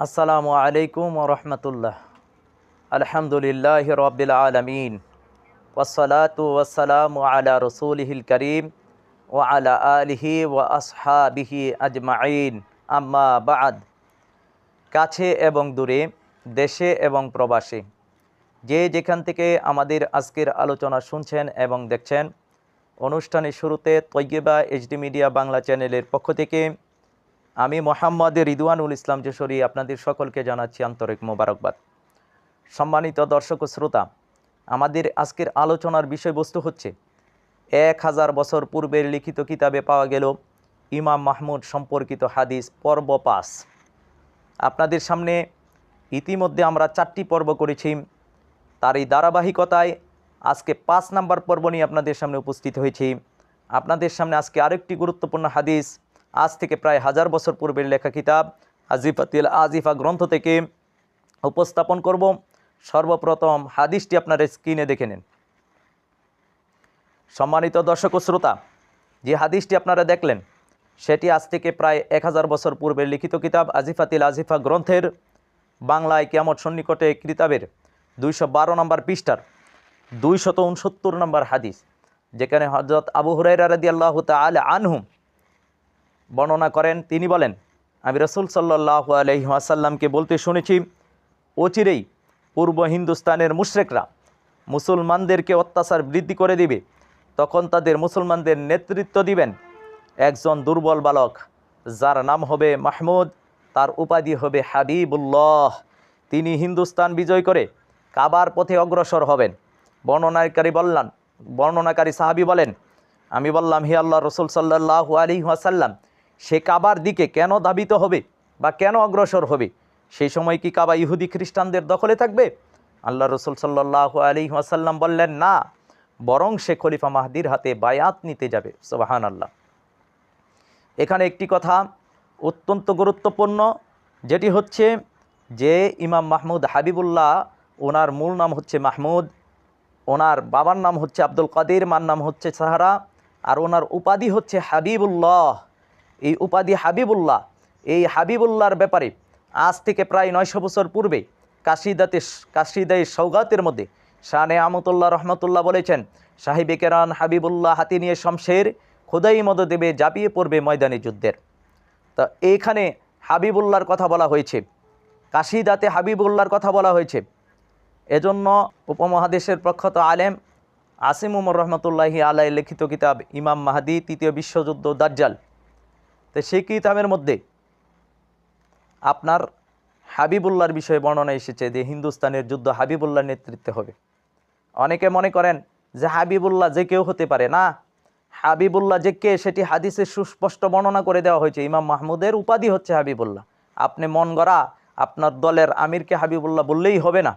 আসসালামু আলাইকুম রহমতুল্লাহ। আলহামদুলিল্লাহ রবিল আলমিন। ওসলাতু ওসালাম আলা রসুলহিল করিম ও আলা আলিহি ও আসহাবিহি আজমাইন আম্মা বাদ। কাছে এবং দূরে, দেশে এবং প্রবাসে। যে যেখান থেকে আমাদের আজকের আলোচনা শুনছেন এবং দেখছেন, অনুষ্ঠানের শুরুতে তৈয়বা এইচডি মিডিয়া বাংলা চ্যানেলের পক্ষ থেকে আমি মোহাম্মদ রিদওয়ানুল ইসলাম যশোরী আপনাদের সকলকে জানাচ্ছি আন্তরিক মোবারকবাদ। সম্মানিত দর্শক শ্রোতা, আমাদের আজকের আলোচনার বিষয়বস্তু হচ্ছে, এক হাজার বছর পূর্বের লিখিত কিতাবে পাওয়া গেল ইমাম মাহমুদ সম্পর্কিত হাদিস পর্ব পাস আপনাদের সামনে ইতিমধ্যে আমরা চারটি পর্ব করেছি। তার এই ধারাবাহিকতায় আজকে পাঁচ নাম্বার পর্ব নিয়ে আপনাদের সামনে উপস্থিত হয়েছি। আপনাদের সামনে আজকে আরেকটি গুরুত্বপূর্ণ হাদিস আজ থেকে প্রায় হাজার বছর পূর্বের লেখা কিতাব আজিফাতিল আজিফা গ্রন্থ থেকে উপস্থাপন করব। সর্বপ্রথম হাদিসটি আপনারা স্ক্রিনে দেখে নিন। সম্মানিত দর্শক শ্রোতা, যে হাদিসটি আপনারা দেখলেন, সেটি আজ থেকে প্রায় এক হাজার বছর পূর্বের লিখিত কিতাব আজিফাতিল আজিফা গ্রন্থের বাংলায় কেমন সন্নিকটে কিতাবের দুইশো বারো নম্বর পৃষ্ঠার দুইশত উনসত্তর নম্বর হাদিস, যেখানে হজরত আবু হুরাইরা রাদি আল্লাহ তাল আনহুম বর্ণনা করেন। তিনি বলেন, আমি রসুল সাল্লাহ আলহিহাসাল্লামকে বলতে শুনেছি, অচিরেই পূর্ব হিন্দুস্তানের মুশরেকরা মুসলমানদেরকে অত্যাচার বৃদ্ধি করে দিবে। তখন তাদের মুসলমানদের নেতৃত্ব দিবেন একজন দুর্বল বালক, যার নাম হবে মাহমুদ, তার উপাধি হবে হাবিবুল্লাহ। তিনি হিন্দুস্তান বিজয় করে কাবার পথে অগ্রসর হবেন। বর্ণনাকারী বললেন, বর্ণনাকারী সাহাবি বলেন, আমি বললাম, হে আল্লাহ রসুল সাল্লাহ আলী ওয়াসাল্লাম সে কাবার দিকে কেন দাবিত হবে বা কেন অগ্রসর হবে? সেই সময় কি কাবা ইহুদি খ্রিস্টানদের দখলে থাকবে? আল্লাহ রসুল সাল্লাহ আলী ওয়াসাল্লাম বললেন, না, বরং সে খলিফা মাহাদির হাতে বায়াত নিতে যাবে। সোবাহান আল্লাহ এখানে একটি কথা অত্যন্ত গুরুত্বপূর্ণ, যেটি হচ্ছে যে ইমাম মাহমুদ হাবিবুল্লাহ, ওনার মূল নাম হচ্ছে মাহমুদ, ওনার বাবার নাম হচ্ছে আব্দুল কাদের, মার নাম হচ্ছে সাহারা, আর ওনার উপাধি হচ্ছে হাবিবুল্লাহ। এই উপাধি হাবিবুল্লাহ, এই হাবিবুল্লাহর ব্যাপারে আজ থেকে প্রায় নয়শো বছর পূর্বে কাশিদাতে কাশিদাই সৌগাতের মধ্যে শানে আমতুল্লাহ রহমতুল্লাহ বলেছেন, সাহিবে কেরান হাবিবুল্লাহ হাতি নিয়ে শমশের খোদাই মদ দেবে জাপিয়ে পড়বে ময়দানি যুদ্ধের। তা এইখানে হাবিবুল্লাহর কথা বলা হয়েছে, কাশিদাতে হাবিবুল্লাহর কথা বলা হয়েছে। এজন্য উপমহাদেশের প্রখ্যাত আলেম আসিম উমর রহমতুল্লাহি আলাই লিখিত কিতাব ইমাম মাহাদি, তৃতীয় বিশ্বযুদ্ধ দাজ্জাল তো সেই কিতাবের মধ্যে আপনার হাবিবুল্লাহর বিষয়ে বর্ণনা এসেছে যে হিন্দুস্তানের যুদ্ধ হাবিবুল্লাহর নেতৃত্বে হবে। অনেকে মনে করেন যে হাবিবুল্লাহ যে কেউ হতে পারে। না, হাবিবুল্লাহ যে কে সেটি হাদিসে সুস্পষ্ট বর্ণনা করে দেওয়া হয়েছে। ইমাম মাহমুদের উপাধি হচ্ছে হাবিবুল্লাহ। আপনি মন গড়া, আপনার দলের আমিরকে হাবিবুল্লাহ বললেই হবে না।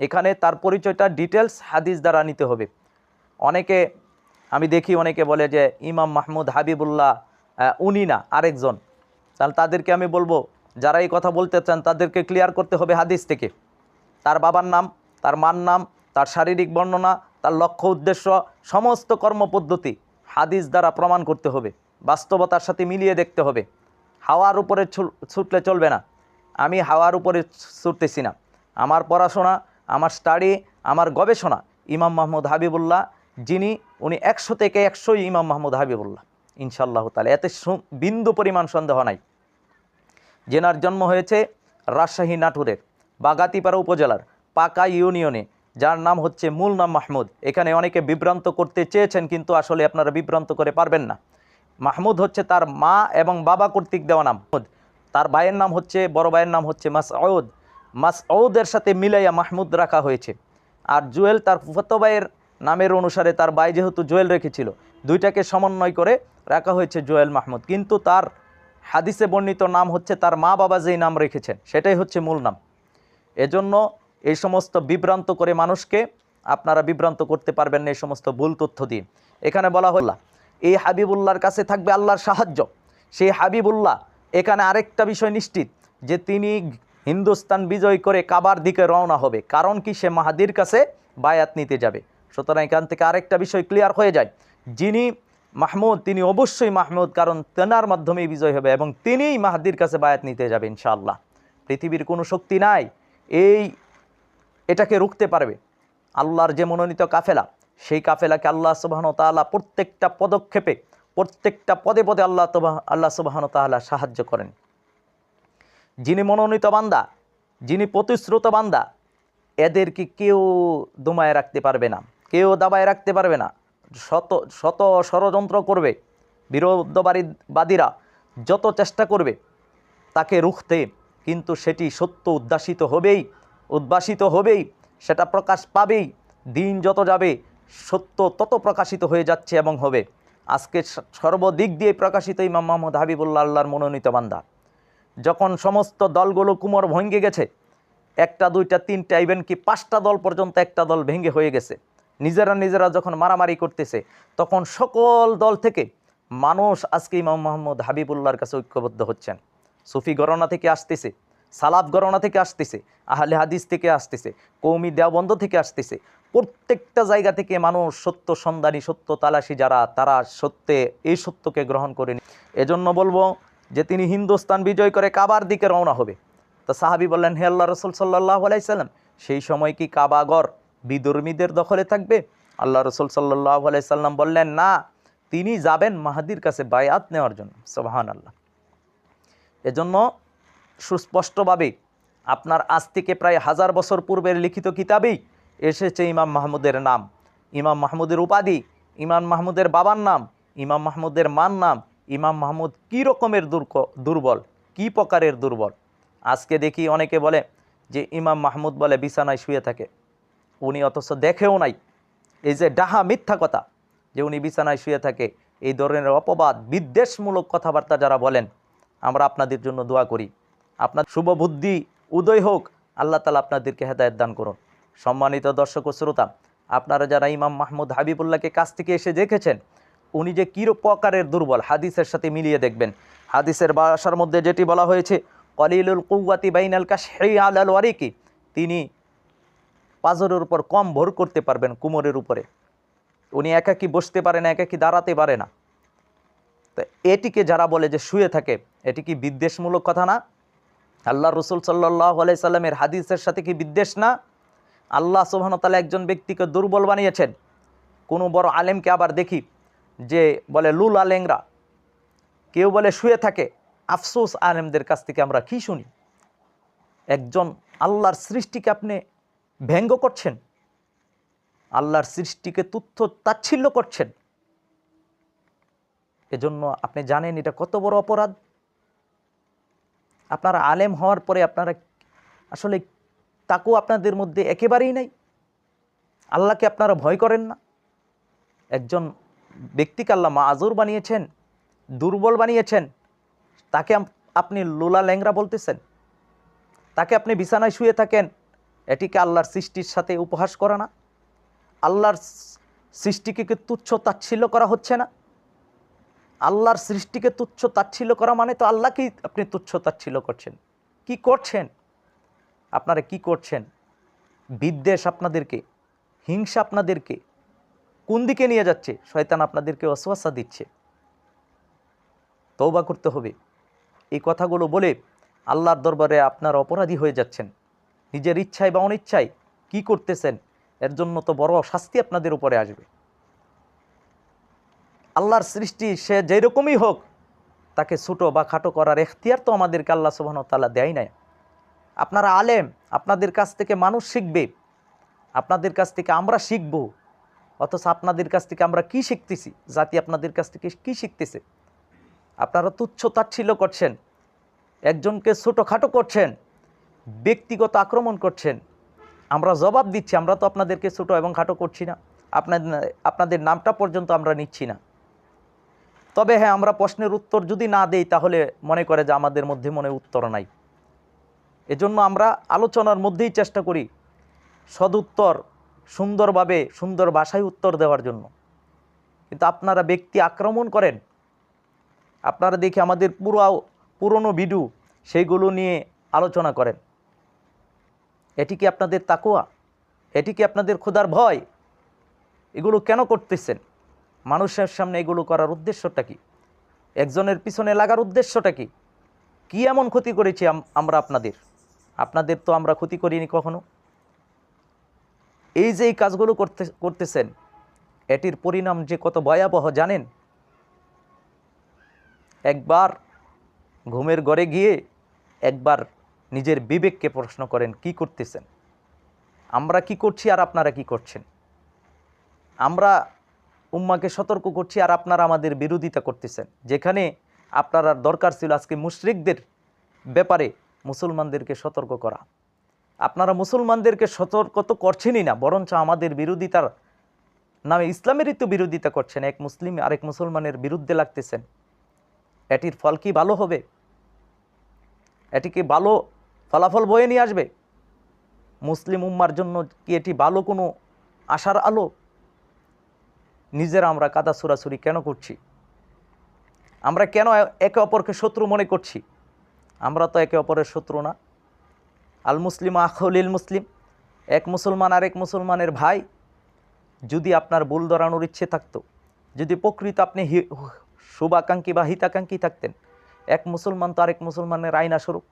এখানে তার পরিচয়টা ডিটেলস হাদিস দ্বারা নিতে হবে। অনেকে, আমি দেখি অনেকে বলে যে ইমাম মাহমুদ হাবিবুল্লাহ উনি না, আরেকজন। তাহলে তাদেরকে আমি বলব, যারা এই কথা বলতে চান, তাদেরকে ক্লিয়ার করতে হবে হাদিস থেকে। তার বাবার নাম, তার মার নাম, তার শারীরিক বর্ণনা, তার লক্ষ্য উদ্দেশ্য, সমস্ত কর্মপদ্ধতি হাদিস দ্বারা প্রমাণ করতে হবে। বাস্তবতার সাথে মিলিয়ে দেখতে হবে। হাওয়ার উপরে ছুটলে চলবে না। আমি হাওয়ার উপরে ছুটতেছি না। আমার পড়াশোনা, আমার স্টাডি আমার গবেষণা, ইমাম মাহমুদ হাবিবুল্লাহ, যিনি, উনি একশো থেকে একশোই ইমাম মাহমুদ হাবিবুল্লাহ। ইনশাল্লাহ তাহলে এতে বিন্দু পরিমাণ সন্দেহ নাই। জেনার জন্ম হয়েছে রাজশাহী, নাটুরের, বাগাতিপাড়া উপজেলার, পাকা ইউনিয়নে, যার নাম হচ্ছে মূল নাম মাহমুদ। এখানে অনেকে বিভ্রান্ত করতে চেয়েছেন, কিন্তু আসলে আপনারা বিভ্রান্ত করে পারবেন না। মাহমুদ হচ্ছে তার মা এবং বাবা কর্তৃক দেওয়া নাম। তার ভাইয়ের নাম হচ্ছে, বড় ভাইয়ের নাম হচ্ছে মাসউদ। মাসউদের সাথে মিলাইয়া মাহমুদ রাখা হয়েছে। আর জুয়েল তার ফুফতবাইয়ের নামের অনুসারে তার ভাই যেহেতু জুয়েল রেখেছিল, দুইটাকে সমন্বয় করে রাখা হয়েছে জুয়েল মাহমুদ। কিন্তু তার হাদিসে বর্ণিত নাম হচ্ছে তার মা বাবা যেই নাম রেখেছেন, সেটাই হচ্ছে মূল নাম। এজন্য এই সমস্ত বিভ্রান্ত করে মানুষকে আপনারা বিভ্রান্ত করতে পারবেন না এই সমস্ত ভুল তথ্য দিয়ে। এখানে বলা হল, এই হাবিবুল্লাহর কাছে থাকবে আল্লাহর সাহায্য। সেই হাবিবুল্লাহ এখানে আরেকটা বিষয় নিশ্চিত, যে তিনি হিন্দুস্তান বিজয় করে কাবার দিকে রওনা হবে। কারণ কি? সে মাহাদির কাছে বায়াত নিতে যাবে। সুতরাং এখান থেকে আরেকটা বিষয় ক্লিয়ার হয়ে যায়। যিনি মাহমুদ, তিনি অবশ্যই মাহমুদ, কারণ তেনার মাধ্যমেই বিজয় হবে এবং তিনিই মাহাদির কাছে বায়াত নিতে যাবে, ইনশাআল্লাহ। পৃথিবীর কোনো শক্তি নাই, এই এটাকে রুখতে পারবে। আল্লাহর যে মনোনীত কাফেলা, সেই কাফেলাকে আল্লাহ সুবাহন তাআলা প্রত্যেকটা পদক্ষেপে, প্রত্যেকটা পদে পদে আল্লাহ তবাহ আল্লাহ সুবাহন তাআলা সাহায্য করেন। যিনি মনোনীত বান্দা, যিনি প্রতিশ্রুত বান্দা, এদেরকে কেউ দমায় রাখতে পারবে না, কেউ দাবায় রাখতে পারবে না। শত শত ষড়যন্ত্র করবে, বিরোধবাদীরা যত চেষ্টা করবে তাকে রুখতে, কিন্তু সেটি সত্য উদ্ভাসিত হবেই উদ্ভাসিত হবেই, সেটা প্রকাশ পাবেই, দিন যত যাবে, সত্য তত প্রকাশিত হয়ে যাচ্ছে এবং হবে। আজকে সর্বদিক দিয়ে প্রকাশিত ইমাম মোহাম্মদ হাবিবুল্লাহ আল্লাহর মনোনীত বান্দা। যখন সমস্ত দলগুলো কুমোর ভেঙে গেছে, একটা, দুইটা, তিনটা ইভেন কি পাঁচটা দল পর্যন্ত একটা দল ভেঙে হয়ে গেছে নিজেরা নিজেরা যখন মারামারি করতেছে, তখন সকল দল থেকে মানুষ আজকে ইমাম মোহাম্মদ হাবিবুল্লাহর কাছে ঐক্যবদ্ধ হচ্ছেন। সুফি গণনা থেকে আসতেছে সালাফ গণনা থেকে আসতেছে, আহলে হাদিস থেকে আসতেছে কৌমি দেওবন্ধ থেকে আসতেছে। প্রত্যেকটা জায়গা থেকে মানুষ সত্য সন্ধানী, সত্য তালাশি যারা, তারা সত্যে, এই সত্যকে গ্রহণ করেনি এজন্য বলব যে তিনি হিন্দুস্তান বিজয় করে কাবার দিকে রওনা হবে। তো সাহাবি বললেন, হে আল্লাহ রসুল সাল্লাহ আলাইসাল্লাম সেই সময় কি কাবাগর বিদর্মীদের দখলে থাকবে। আল্লাহ রসুল সাল্লাহ আলাইসাল্লাম বললেন, না, তিনি যাবেন মাহাদির কাছে বায়াত নেওয়ার জন্য। সোবাহান আল্লাহ এজন্য সুস্পষ্টভাবে আপনার আজ থেকে প্রায় হাজার বছর পূর্বের লিখিত কিতাবেই এসেছে ইমাম মাহমুদের নাম। ইমাম মাহমুদের উপাধি, ইমাম মাহমুদের বাবার নাম, ইমাম মাহমুদের মান নাম, ইমাম মাহমুদ কী রকমের দুর্বল, কী প্রকারের দুর্বল? আজকে দেখি অনেকে বলে যে, ইমাম মাহমুদ বলে বিছানায় শুয়ে থাকে। উনি অথচ দেখেও নাই। এই যে ডাহা মিথ্যা কথা যে উনি বিছানায় শুয়ে থাকে, এই ধরনের অপবাদ, বিদ্বেষমূলক কথাবার্তা যারা বলেন, আমরা আপনাদের জন্য দোয়া করি। আপনার শুভ বুদ্ধি, উদয় হোক, আল্লাহ তালা আপনাদেরকে হেদায়ত দান করুন। সম্মানিত দর্শক ও শ্রোতা, আপনারা যারা ইমাম মাহমুদ হাবিবুল্লাহকে কাছ থেকে এসে দেখেছেন, উনি যে কী প্রকারের দুর্বল, হাদিসের সাথে মিলিয়ে দেখবেন। হাদিসের বাসার মধ্যে যেটি বলা হয়েছে, কলিলুল কুয়াতি বাইনাল কাশ আল আল ওয়ারিকি তিনি পাজরের উপর কম ভর করতে পারবেন কুমোরের উপরে। উনি একাকি বসতে পারে না, একাকি দাঁড়াতে পারে না। তো এটিকে যারা বলে যে শুয়ে থাকে, এটি কি বিদ্বেষমূলক কথা না? আল্লাহ রসুল সাল্লাহ সাল্লামের হাদিসের সাথে কি বিদ্বেষ না? আল্লাহ সুবাহতালা একজন ব্যক্তিকে দুর্বল বানিয়েছেন। কোনো বড় আলেমকে আবার দেখি যে বলে, লুল আলেংরা কেউ বলে, শুয়ে থাকে। আফসোস আলেমদের কাছ থেকে আমরা কি শুনি? একজন আল্লাহর সৃষ্টিকে আপনি ব্যঙ্গ করছেন। আল্লাহর সৃষ্টিকে তুচ্ছ তাচ্ছিল্য করছেন। এজন্য আপনি জানেন এটা কত বড় অপরাধ। আপনারা আলেম হওয়ার পরে আপনারা আসলে তাকু আপনাদের মধ্যে একেবারেই নাই। আল্লাহকে আপনারা ভয় করেন না। একজন ব্যক্তিকে আল্লাহ মাজুর বানিয়েছেন, দুর্বল বানিয়েছেন। তাকে আপনি লোলা ল্যাংরা বলতেছেন। তাকে আপনি বিছানায় শুয়ে থাকেন। এটিকে আল্লাহর সৃষ্টির সাথে উপহাস করা না। আল্লাহর সৃষ্টিকে কি তুচ্ছ তাচ্ছিল্য করা হচ্ছে না? আল্লাহর সৃষ্টিকে তুচ্ছ তাচ্ছিল্য করা মানে তো আল্লাহকেই আপনি তুচ্ছ তাচ্ছিল্য করছেন। কি করছেন? আপনারা কি করছেন? বিদ্বেষ আপনাদেরকে, হিংসা আপনাদেরকে কোন দিকে নিয়ে যাচ্ছে? শয়তান আপনাদেরকে অশ্বাসা দিচ্ছে। তৌবা করতে হবে। এই কথাগুলো বলে আল্লাহর দরবারে আপনার অপরাধী হয়ে যাচ্ছেন। নিজের ইচ্ছায় বা অনিচ্ছায় কি করতেছেন, এর জন্য তো বড় শাস্তি আপনাদের উপরে আসবে। আল্লাহর সৃষ্টি সে যেরকমই হোক, তাকে ছোটো বা খাটো করার এখতিয়ার তো আমাদেরকে আল্লাহ সুবাহন তাল্লাহ দেয় নাই। আপনারা আলেম, আপনাদের কাছ থেকে মানুষ শিখবে, আপনাদের কাছ থেকে আমরা শিখব, অথচ আপনাদের কাছ থেকে আমরা কি শিখতেছি, জাতি আপনাদের কাছ থেকে কি শিখতেছে? আপনারা তুচ্ছ তাচ্ছিল্য করছেন, একজনকে ছোটোখাটো করছেন ব্যক্তিগত আক্রমণ করছেন। আমরা জবাব দিচ্ছি, আমরা তো আপনাদেরকে ছোটো এবং খাটো করছি না। আপনাদের আপনাদের নামটা পর্যন্ত আমরা নিচ্ছি না। তবে হ্যাঁ আমরা প্রশ্নের উত্তর যদি না দেই, তাহলে মনে করে যে আমাদের মধ্যে মনে উত্তর নাই। এজন্য আমরা আলোচনার মধ্যেই চেষ্টা করি সদুত্তর সুন্দরভাবে, সুন্দর ভাষায় উত্তর দেওয়ার জন্য। কিন্তু আপনারা ব্যক্তি আক্রমণ করেন, আপনারা দেখি আমাদের পুরো পুরনো ভিডিও, সেইগুলো নিয়ে আলোচনা করেন। এটি কি আপনাদের তাকুয়া এটি কি আপনাদের ক্ষুধার ভয়? এগুলো কেন করতেছেন? মানুষের সামনে এগুলো করার উদ্দেশ্যটা কি? একজনের পিছনে লাগার উদ্দেশ্যটা কি? কি এমন ক্ষতি করেছি আমরা আপনাদের? আপনাদের তো আমরা ক্ষতি করিনি কখনো। এই যে এই কাজগুলো করতে করতেছেন, এটির পরিণাম যে কত ভয়াবহ জানেন? একবার ঘুমের ঘরে গিয়ে একবার নিজের বিবেককে প্রশ্ন করেন, কি করতেছেন? আমরা কি করছি আর আপনারা কি করছেন? আমরা উম্মাকে সতর্ক করছি আর আপনারা আমাদের বিরোধিতা করতেছেন। যেখানে আপনার দরকার ছিল আজকে মুশরিকদের ব্যাপারে মুসলমানদেরকে সতর্ক করা। আপনারা মুসলমানদেরকে সতর্ক তো করছেনই না, বরঞ্চ আমাদের বিরোধিতার নামে ইসলামেরই তো বিরোধিতা করছেন। এক মুসলিম, আরেক মুসলমানের বিরুদ্ধে লাগতেছেন। এটির ফল কি ভালো হবে? এটিকে ভালো ফলাফল বয়ে নিয়ে আসবে। মুসলিম উম্মার জন্য কি এটি ভালো কোনো আশার আলো? নিজেরা আমরা কাদা সুরাসুরি কেন করছি? আমরা কেন একে অপরকে শত্রু মনে করছি? আমরা তো একে অপরের শত্রু না। আল মুসলিম আখলিল মুসলিম। এক মুসলমান আর এক মুসলমানের ভাই, যদি আপনার ভুল ধরানোর ইচ্ছে থাকতো, যদি প্রকৃত আপনি শুভাকাঙ্ক্ষী বা হিতাকাঙ্ক্ষী থাকতেন, এক মুসলমান তো আরেক মুসলমানের আইনা স্বরূপ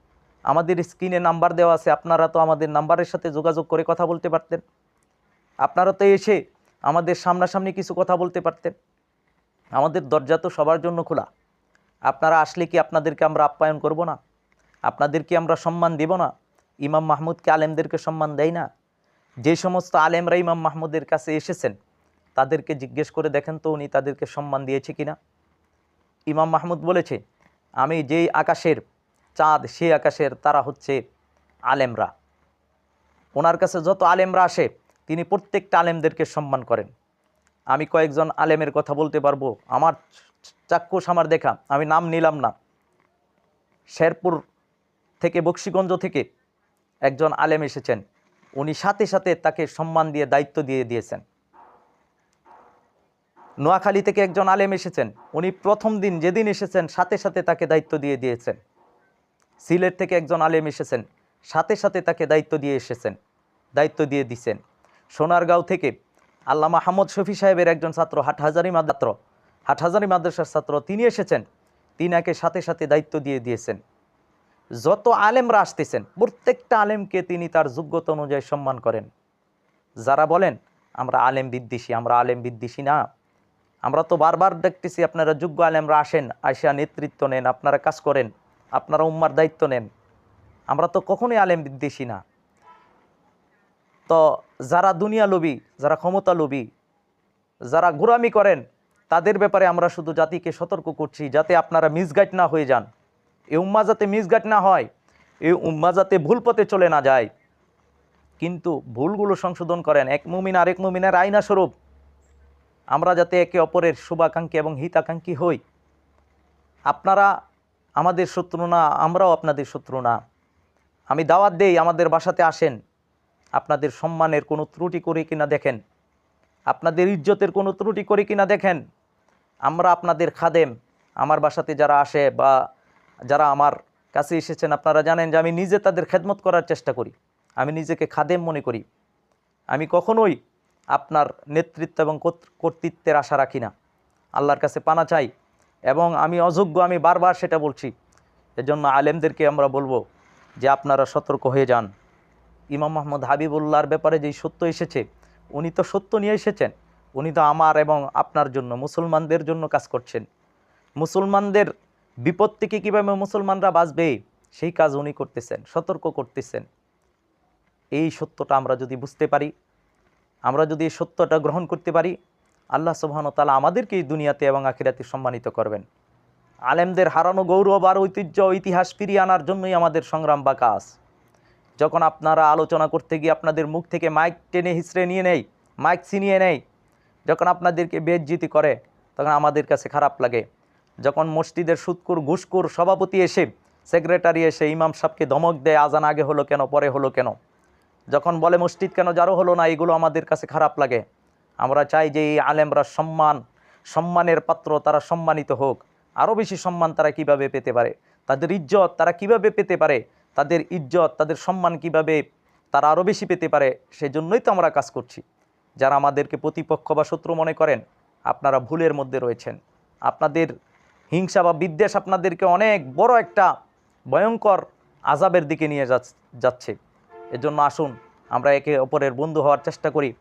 আমাদের স্ক্রিনে নাম্বার দেওয়া আছে, আপনারা তো আমাদের নাম্বারের সাথে যোগাযোগ করে কথা বলতে পারতেন। আপনারা তো এসে আমাদের সামনাসামনি কিছু কথা বলতে পারতেন। আমাদের দরজা তো সবার জন্য খোলা। আপনারা আসলে কি আপনাদেরকে আমরা আপ্যায়ন করব না? আপনাদেরকে আমরা সম্মান দেব না? ইমাম মাহমুদকে আলেমদেরকে সম্মান দেয় না? যে সমস্ত আলেমরা ইমাম মাহমুদের কাছে এসেছেন, তাদেরকে জিজ্ঞেস করে দেখেন তো উনি তাদেরকে সম্মান দিয়েছে কিনা? ইমাম মাহমুদ বলেছে, আমি যেই আকাশের চাঁদ, সে আকাশের তারা হচ্ছে আলেমরা। ওনার কাছে যত আলেমরা আসে, তিনি প্রত্যেকটা আলেমদেরকে সম্মান করেন। আমি কয়েকজন আলেমের কথা বলতে পারব। আমার চাক্ষুষ আমার দেখা, আমি নাম নিলাম না। শেরপুর থেকে, বক্সিগঞ্জ থেকে একজন আলেম এসেছেন। উনি সাথে সাথে তাকে সম্মান দিয়ে, দায়িত্ব দিয়ে দিয়েছেন। নোয়াখালী থেকে একজন আলেম এসেছেন। উনি প্রথম দিন যেদিন এসেছেন, সাথে সাথে তাকে দায়িত্ব দিয়ে দিয়েছেন। সিলেট থেকে একজন আলেম এসেছেন, সাথে সাথে তাকে দায়িত্ব দিয়ে এসেছেন, দায়িত্ব দিয়ে দিছেন। সোনারগাঁও থেকে আল্লামা আহমদ শফি সাহেবের একজন ছাত্র, হাটহাজারি মাদ্রাত্র হাটহাজারি মাদ্রাসার ছাত্র, তিনি এসেছেন, তিনি তিনাকে সাথে সাথে দায়িত্ব দিয়ে দিয়েছেন। যত আলেমরা আসতেছেন, প্রত্যেকটা আলেমকে তিনি তার যোগ্যতা অনুযায়ী সম্মান করেন। যারা বলেন, আমরা আলেম বিদ্বেষী, আমরা আলেম বিদ্বেষী না। আমরা তো বারবার দেখতেছি, আপনারা যোগ্য আলেমরা আসেন আইসা নেতৃত্ব নেন, আপনারা কাজ করেন। আপনারা উম্মার দায়িত্ব নেন। আমরা তো কখনোই আলেম বিদ্বেষী না। তো যারা দুনিয়া লোভী, যারা ক্ষমতা লোভী, যারা গোরামি করেন, তাদের ব্যাপারে আমরা শুধু জাতিকে সতর্ক করছি যাতে আপনারা মিসগাইড না হয়ে যান। এই উম্মা যাতে মিসগাইড না হয় এই উম্মা যাতে ভুল পথে চলে না যায়। কিন্তু ভুলগুলো সংশোধন করেন, এক মুমিন আরেক মুমিনের আইনা স্বরূপ আমরা যাতে একে অপরের শুভাকাঙ্ক্ষী এবং হিতাকাঙ্ক্ষী হই। আপনারা আমাদের শত্রু না, আমরাও আপনাদের শত্রু না। আমি দাওয়াত দেই, আমাদের বাসাতে আসেন। আপনাদের সম্মানের কোনো ত্রুটি করে কিনা দেখেন। আপনাদের ইজ্জতের কোনো ত্রুটি করে কিনা দেখেন। আমরা আপনাদের খাদেম। আমার বাসাতে যারা আসে বা যারা আমার কাছে এসেছেন, আপনারা জানেন যে আমি নিজে তাদের খেদমত করার চেষ্টা করি। আমি নিজেকে খাদেম মনে করি। আমি কখনোই আপনার নেতৃত্ব এবং কর্তৃ- কর্তৃত্বের আশা রাখি না। আল্লাহর কাছে পানা চাই। এবং আমি অযোগ্য, আমি বারবার সেটা বলছি। এজন্য আলেমদেরকে আমরা বলব যে আপনারা সতর্ক হয়ে যান। ইমাম মোহাম্মদ হাবিবুল্লাহর ব্যাপারে যেই সত্য এসেছে, উনি তো সত্য নিয়ে এসেছেন। উনি তো আমার এবং আপনার জন্য, মুসলমানদের জন্য কাজ করছেন। মুসলমানদের বিপদ থেকে কীভাবে মুসলমানরা বাঁচবে, সেই কাজ উনি করতেছেন, সতর্ক করতেছেন। এই সত্যটা আমরা যদি বুঝতে পারি, আমরা যদি এই সত্যটা গ্রহণ করতে পারি আল্লাহ সুবহান তালা আমাদেরকে এই দুনিয়াতে এবং আখিরাতে সম্মানিত করবেন। আলেমদের হারানো গৌরব আর ঐতিহ্য ইতিহাস ফিরিয়ে আনার জন্যই আমাদের সংগ্রাম বা কাজ। যখন আপনারা আলোচনা করতে গিয়ে আপনাদের মুখ থেকে মাইক টেনে হিসড়ে নিয়ে নেই, মাইক ছিনিয়ে নেই, যখন আপনাদেরকে বেজ্জিতি করে, তখন আমাদের কাছে খারাপ লাগে। যখন মসজিদের সুৎকুর ঘুষকুর সভাপতি এসে সেক্রেটারি এসে ইমাম সাহেবকে ধমক দেয়, আজান আগে হলো কেন, পরে হলো কেন? যখন বলে মসজিদ কেন যারও হলো না, এগুলো আমাদের কাছে খারাপ লাগে। আমরা চাই যে এই আলেমরা সম্মান, সম্মানের পাত্র তারা সম্মানিত হোক। আরও বেশি সম্মান তারা কীভাবে পেতে পারে? তাদের ইজ্জত তারা কীভাবে পেতে পারে? তাদের ইজ্জত, তাদের সম্মান কীভাবে তারা আরও বেশি পেতে পারে? সেজন্যই তো আমরা কাজ করছি। যারা আমাদেরকে প্রতিপক্ষ বা শত্রু মনে করেন, আপনারা ভুলের মধ্যে রয়েছেন। আপনাদের হিংসা বা বিদ্বেষ আপনাদেরকে অনেক বড় একটা ভয়ঙ্কর আজাবের দিকে নিয়ে যাচ- যাচ্ছে। এজন্য আসুন, আমরা একে অপরের বন্ধু হওয়ার চেষ্টা করি।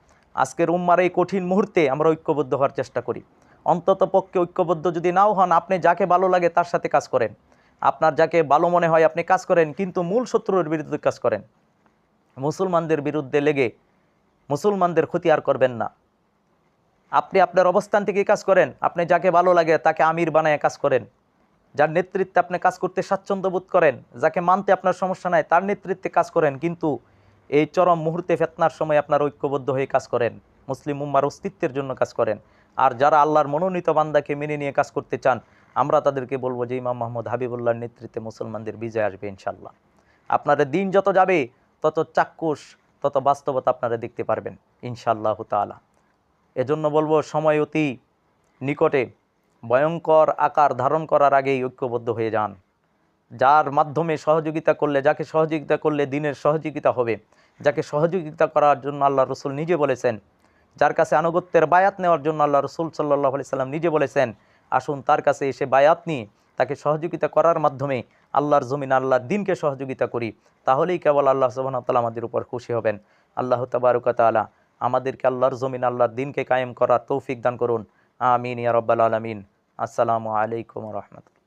আজকের উম্মার এই কঠিন মুহূর্তে আমরা ঐক্যবদ্ধ হওয়ার চেষ্টা করি। অন্তত পক্ষে ঐক্যবদ্ধ যদি নাও হন, আপনি যাকে ভালো লাগে তার সাথে কাজ করেন। আপনার যাকে ভালো মনে হয় আপনি কাজ করেন, কিন্তু মূল শত্রুর বিরুদ্ধে কাজ করেন। মুসলমানদের বিরুদ্ধে লেগে মুসলমানদের ক্ষতি আর করবেন না। আপনি আপনার অবস্থান থেকে কাজ করেন, আপনি যাকে ভালো লাগে তাকে আমির বানায় কাজ করেন। যার নেতৃত্বে আপনি কাজ করতে স্বাচ্ছন্দ্য বোধ করেন, যাকে মানতে আপনার সমস্যা নাই, তার নেতৃত্বে কাজ করেন, কিন্তু এই চরম মুহূর্তে ফেতনার সময় আপনার ঐক্যবদ্ধ হয়ে কাজ করেন। মুসলিম উম্মার অস্তিত্বের জন্য কাজ করেন। আর যারা আল্লাহর মনোনীত বান্দাকে মেনে নিয়ে কাজ করতে চান, আমরা তাদেরকে বলব যে ইমাম মোহাম্মদ হাবিবুল্লাহর নেতৃত্বে মুসলমানদের বিজয় আসবে ইনশাল্লাহ আপনাদের দিন যত যাবে, তত চাক্ষুষ, তত বাস্তবতা আপনারা দেখতে পারবেন ইনশাল্লাহ তাআলা। এজন্য বলব, সময় অতি নিকটে ভয়ঙ্কর আকার ধারণ করার আগেই ঐক্যবদ্ধ হয়ে যান। যার মাধ্যমে সহযোগিতা করলে, যাকে সহযোগিতা করলে দিনের সহযোগিতা হবে যাকে সহযোগিতা করার জন্য আল্লাহ রসুল নিজে বলেছেন, যার কাছে আনুগত্যের বায়াত নেওয়ার জন্য আল্লাহ রসুল সাল্লাহ আলি সাল্লাম নিজে বলেছেন, আসুন তার কাছে এসে বায়াত নিয়ে তাকে সহযোগিতা করার মাধ্যমে আল্লাহর জমিন, আল্লাহর দিনকে সহযোগিতা করি, তাহলেই কেবল আল্লাহ সুবাহতাল্লাহ আমাদের উপর খুশি হবেন। আল্লাহ তাবারুকাতালা আমাদেরকে আল্লাহর জমিন, আল্লাহর দিনকে কায়েম করার তৌফিক দান করুন। আমিন ইয়া রব্বাল আলমিন। আসসালামু আলাইকুম রহমতুল্লাহ।